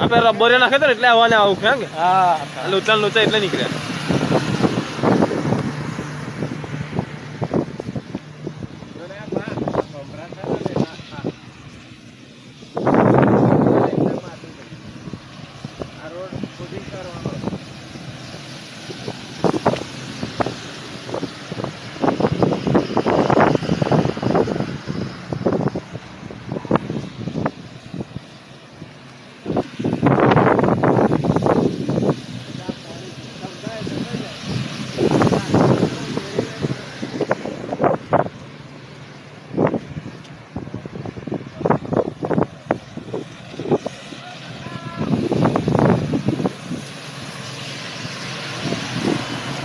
આપણે રબ્બરે નાખે તો એટલે આવવાને આવું કે હા લોચા લોચા એટલે નીકળ્યા. રોડ સુધી કરવાનો.